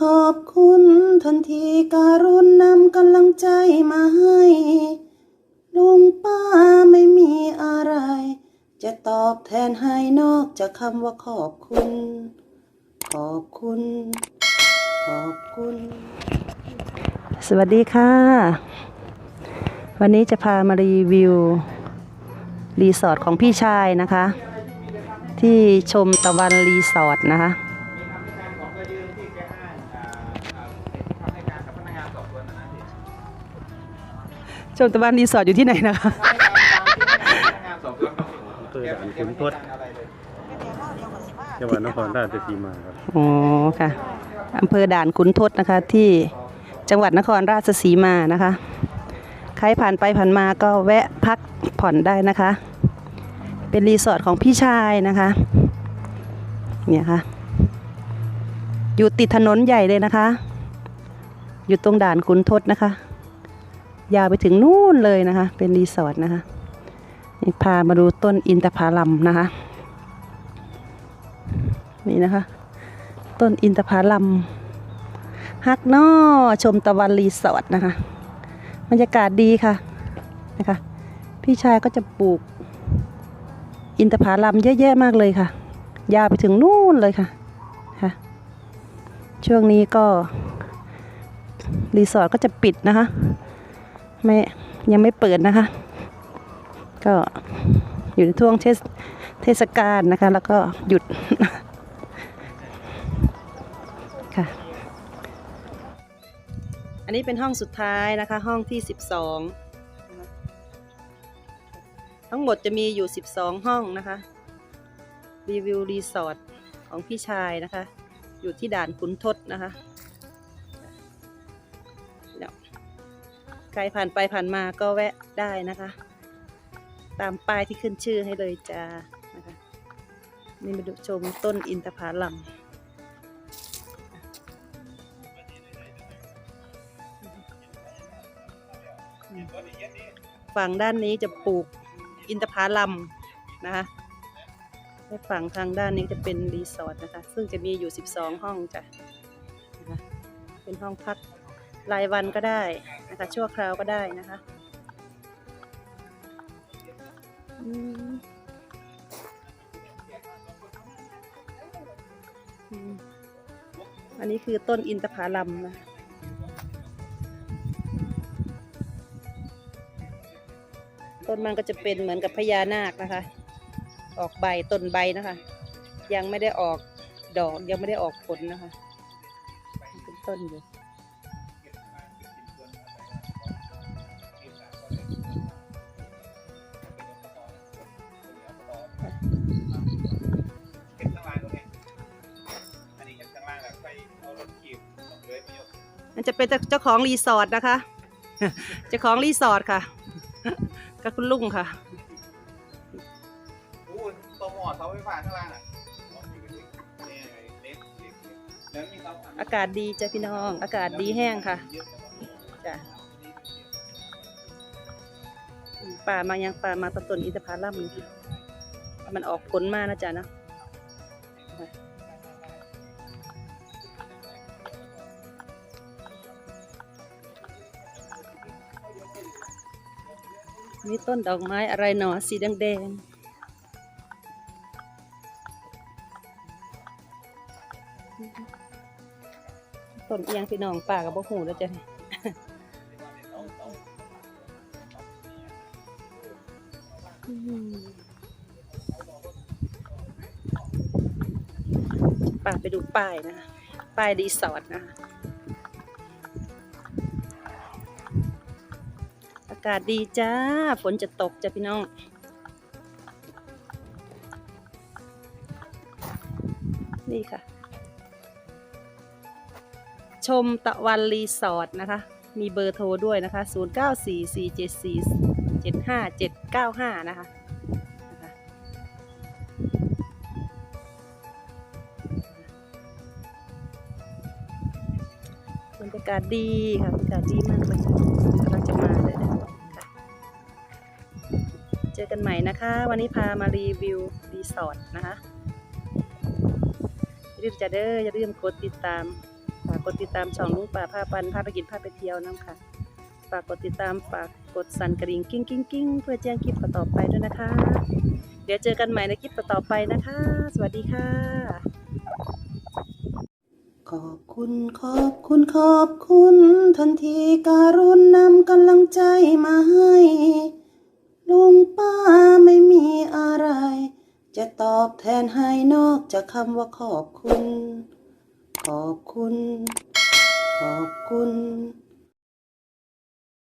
ขอบคุณทันทีการุณนำกำลังใจมาให้ลุงป้าไม่มีอะไร จะตอบแทนให้นอกจากคำว่าขอบคุณ ขอบคุณ ขอบคุณ สวัสดีค่ะ วันนี้จะพามารีวิว รีสอร์ทของพี่ชายนะคะ ที่ชมตะวันรีสอร์ทนะคะ ชมตะวันรีสอร์ทอยู่ที่ไหนนะคะ อำเภอด่านขุนทดจังหวัดนครราชสีมาครับ อ๋อค่ะอำเภอด่านขุนทดนะคะที่จังหวัดนครราชสีมานะคะ ใครผ่านไปผ่านมาก็แวะพักผ่อนได้นะคะ เป็นรีสอร์ทของพี่ชายนะคะ เนี่ยค่ะ อยู่ติดถนนใหญ่เลยนะคะ อยู่ตรงด่านขุนทดนะคะ ยาวไปถึงนู่นเลยนะคะ เป็นรีสอร์ทนะคะนี่พามาดูต้นอินทผลัมนะคะ นี่นะคะ ต้นอินทผลัมฮักนอชมตะวันรีสอร์ทนะคะบรรยากาศดีค่ะนะคะ พี่ชายก็จะปลูก อินทผลัมเยอะแยะมากเลยค่ะ ยาวไปถึงนู่นเลยค่ะค่ะ ช่วงนี้ก็รีสอร์ทก็จะปิดนะคะ ไม่ยังไม่เปิดนะคะ ก็อยู่ในช่วงเทศเทศกาลนะคะ แล้วก็หยุดค่ะ อันนี้เป็นห้องสุดท้ายนะคะ ห้องที่12นะคะทั้งหมดจะมีอยู่ 12 ห้องนะคะ รีวิวรีสอร์ทของพี่ชายนะคะ อยู่ที่ด่านขุนทดนะคะ รผ่านไปผ่านมาก็แวะได้นะคะ ตามป้ายที่ขึ้นชื่อให้เลยจ้านะคะนี่มาดูชมต้นอินทผลัมฝั่งด้านนี้จะปลูกอินทผลัมนะคะและฝั่งทางด้านนี้จะเป็นรีสอร์ทนะคะ ซึ่งจะมีอยู่ 12 ห้องจ้ะนะคะเป็นห้องพักรายวันก็ได้ นะคะชั่วคราวก็ได้นะคะอันนี้คือต้นอินทผลัมนะต้นมันก็จะเป็นเหมือนกับพญานาคนะคะ ออกใบต้นใบนะคะ ยังไม่ได้ออกดอกยังไม่ได้ออกผลนะคะ เป็นต้นอยู่ มันจะเป็นเจ้าของรีสอร์ทนะคะ เจ้าของรีสอร์ทค่ะก็คุณลุงค่ะอู้ตัวหมอดเสาไฟฟ้าข้างล่างอะนี่ไงเล็กเล็กเล็กแล้วมีเสาอากาศดีจ้ะพี่น้อง อากาศดีแห้งค่ะจ้ะป่ามายังป่ามาตะต้นอินทผลัมนี่มันออกผลมานะจ๊ะเนาะ นี่ต้นดอกไม้อะไรหนอสีแดงๆต้นเอียงพี่น้องป่ากับพวกหูแล้วจ้ะป่าไปดูป้ายนะคะป้ายรีสอร์ทนะากาศดีจ้า ฝนจะตกจ้ะพี่น้อง นี่ค่ะ ชมตะวันรีสอร์ทนะคะ มีเบอร์โทรด้วยนะคะ 094474 75795 นะคะบรรยากาศดีค่ะบรรยากาศดีมากเลย จอกันใหม่นะคะ วันนี้พามารีวิวรีสอร์ทนะคะอย่าลืมจะเด้ออย่าลืมกดติดตามฝากกดติดตามช่องลุงป่าพาปันพาไปกินพาไปเที่ยวน้ำค่ะ ฝากกดติดตามฝากกดสั่นกระดิ่งกิ้งกิ้งกิ้งเพื่อแจ้งคลิปต่อไปด้วยนะคะ เดี๋ยวเจอกันใหม่ในคลิปต่อไปนะคะ สวัสดีค่ะ ขอบคุณขอบคุณขอบคุณทันทีการุณนำกำลังใจมาให้ ลุงป้าไม่มีอะไร จะตอบแทนให้นอกจากคำว่าขอบคุณ ขอบคุณ ขอบคุณ